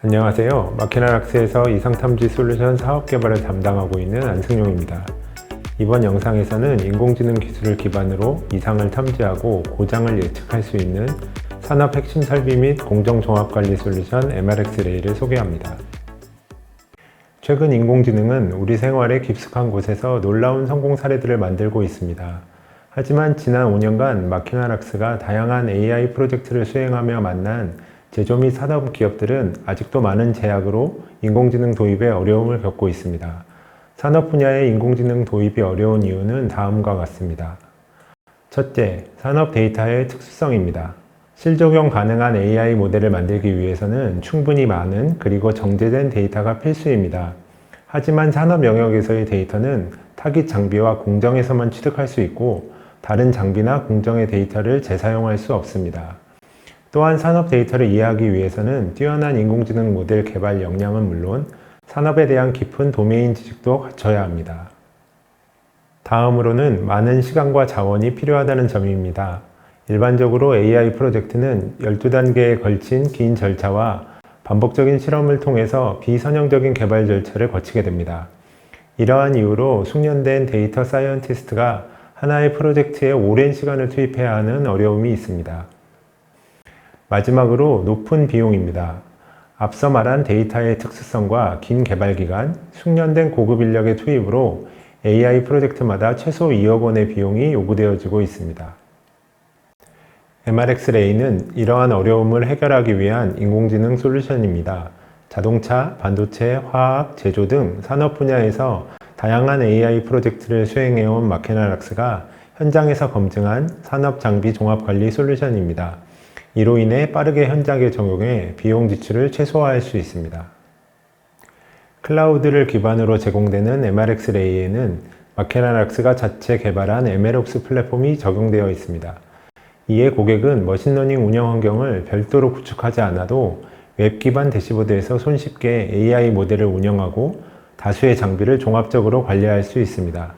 안녕하세요. 마케나락스에서 이상탐지 솔루션 사업 개발을 담당하고 있는 안승용입니다. 이번 영상에서는 인공지능 기술을 기반으로 이상을 탐지하고 고장을 예측할 수 있는 산업 핵심 설비 및 공정 종합 관리 솔루션 MRX 레이를 소개합니다. 최근 인공지능은 우리 생활의 깊숙한 곳에서 놀라운 성공 사례들을 만들고 있습니다. 하지만 지난 5년간 마키나락스가 다양한 AI 프로젝트를 수행하며 만난 제조 및 산업 기업들은 아직도 많은 제약으로 인공지능 도입에 어려움을 겪고 있습니다. 산업 분야의 인공지능 도입이 어려운 이유는 다음과 같습니다. 첫째, 산업 데이터의 특수성입니다. 실적용 가능한 AI 모델을 만들기 위해서는 충분히 많은 그리고 정제된 데이터가 필수입니다. 하지만 산업 영역에서의 데이터는 타깃 장비와 공정에서만 취득할 수 있고 다른 장비나 공정의 데이터를 재사용할 수 없습니다. 또한 산업 데이터를 이해하기 위해서는 뛰어난 인공지능 모델 개발 역량은 물론 산업에 대한 깊은 도메인 지식도 갖춰야 합니다. 다음으로는 많은 시간과 자원이 필요하다는 점입니다. 일반적으로 AI 프로젝트는 12단계에 걸친 긴 절차와 반복적인 실험을 통해서 비선형적인 개발 절차를 거치게 됩니다. 이러한 이유로 숙련된 데이터 사이언티스트가 하나의 프로젝트에 오랜 시간을 투입해야 하는 어려움이 있습니다. 마지막으로 높은 비용입니다. 앞서 말한 데이터의 특수성과 긴 개발 기간, 숙련된 고급 인력의 투입으로 AI 프로젝트마다 최소 2억 원의 비용이 요구되어지고 있습니다. MRX 레이는 이러한 어려움을 해결하기 위한 인공지능 솔루션입니다. 자동차, 반도체, 화학, 제조 등 산업 분야에서 다양한 AI 프로젝트를 수행해온 마케나락스가 현장에서 검증한 산업 장비 종합 관리 솔루션입니다. 이로 인해 빠르게 현장에 적용해 비용 지출을 최소화할 수 있습니다. 클라우드를 기반으로 제공되는 MRX 레이에는 마케나락스가 자체 개발한 MLOps 플랫폼이 적용되어 있습니다. 이에 고객은 머신러닝 운영 환경을 별도로 구축하지 않아도 웹 기반 대시보드에서 손쉽게 AI 모델을 운영하고 다수의 장비를 종합적으로 관리할 수 있습니다.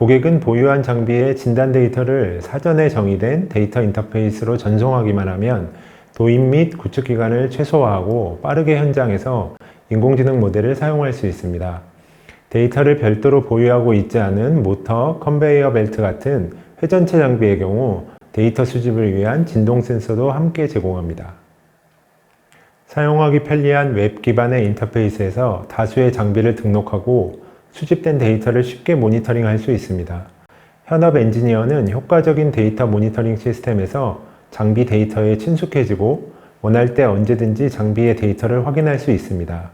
고객은 보유한 장비의 진단 데이터를 사전에 정의된 데이터 인터페이스로 전송하기만 하면 도입 및 구축 기간을 최소화하고 빠르게 현장에서 인공지능 모델을 사용할 수 있습니다. 데이터를 별도로 보유하고 있지 않은 모터, 컨베이어 벨트 같은 회전체 장비의 경우 데이터 수집을 위한 진동 센서도 함께 제공합니다. 사용하기 편리한 웹 기반의 인터페이스에서 다수의 장비를 등록하고 수집된 데이터를 쉽게 모니터링 할 수 있습니다. 현업 엔지니어는 효과적인 데이터 모니터링 시스템에서 장비 데이터에 친숙해지고 원할 때 언제든지 장비의 데이터를 확인할 수 있습니다.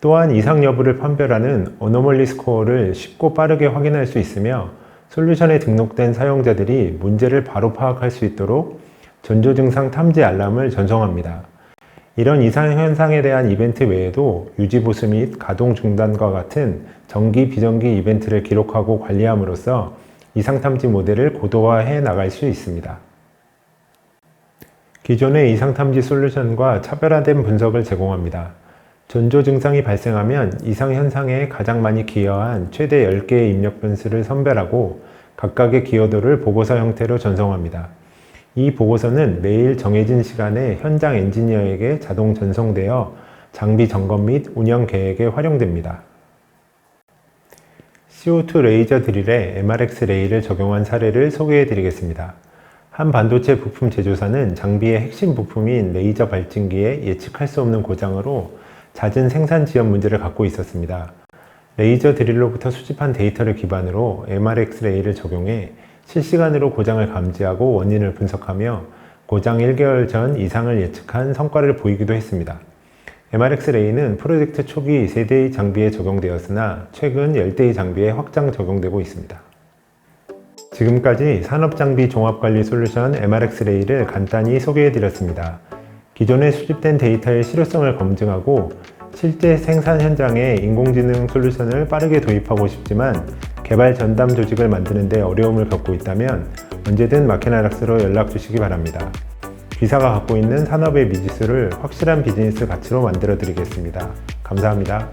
또한 이상 여부를 판별하는 어노멀리 스코어를 쉽고 빠르게 확인할 수 있으며 솔루션에 등록된 사용자들이 문제를 바로 파악할 수 있도록 전조 증상 탐지 알람을 전송합니다. 이런 이상 현상에 대한 이벤트 외에도 유지 보수 및 가동 중단과 같은 정기 비정기 이벤트를 기록하고 관리함으로써 이상 탐지 모델을 고도화해 나갈 수 있습니다. 기존의 이상 탐지 솔루션과 차별화된 분석을 제공합니다. 전조 증상이 발생하면 이상 현상에 가장 많이 기여한 최대 10개의 입력 변수를 선별하고 각각의 기여도를 보고서 형태로 전송합니다. 이 보고서는 매일 정해진 시간에 현장 엔지니어에게 자동 전송되어 장비 점검 및 운영 계획에 활용됩니다. CO2 레이저 드릴에 MRX 레이를 적용한 사례를 소개해 드리겠습니다. 한 반도체 부품 제조사는 장비의 핵심 부품인 레이저 발진기에 예측할 수 없는 고장으로 잦은 생산 지연 문제를 갖고 있었습니다. 레이저 드릴로부터 수집한 데이터를 기반으로 MRX 레이를 적용해 실시간으로 고장을 감지하고 원인을 분석하며 고장 1개월 전 이상을 예측한 성과를 보이기도 했습니다. MRX 레이는 프로젝트 초기 세대의 장비에 적용되었으나 최근 10대의 장비에 확장 적용되고 있습니다. 지금까지 산업장비 종합관리 솔루션 MRX 레이를 간단히 소개해 드렸습니다. 기존에 수집된 데이터의 실효성을 검증하고 실제 생산 현장에 인공지능 솔루션을 빠르게 도입하고 싶지만 개발 전담 조직을 만드는 데 어려움을 겪고 있다면 언제든 마케나락스로 연락 주시기 바랍니다. 기사가 갖고 있는 산업의 미지수를 확실한 비즈니스 가치로 만들어 드리겠습니다. 감사합니다.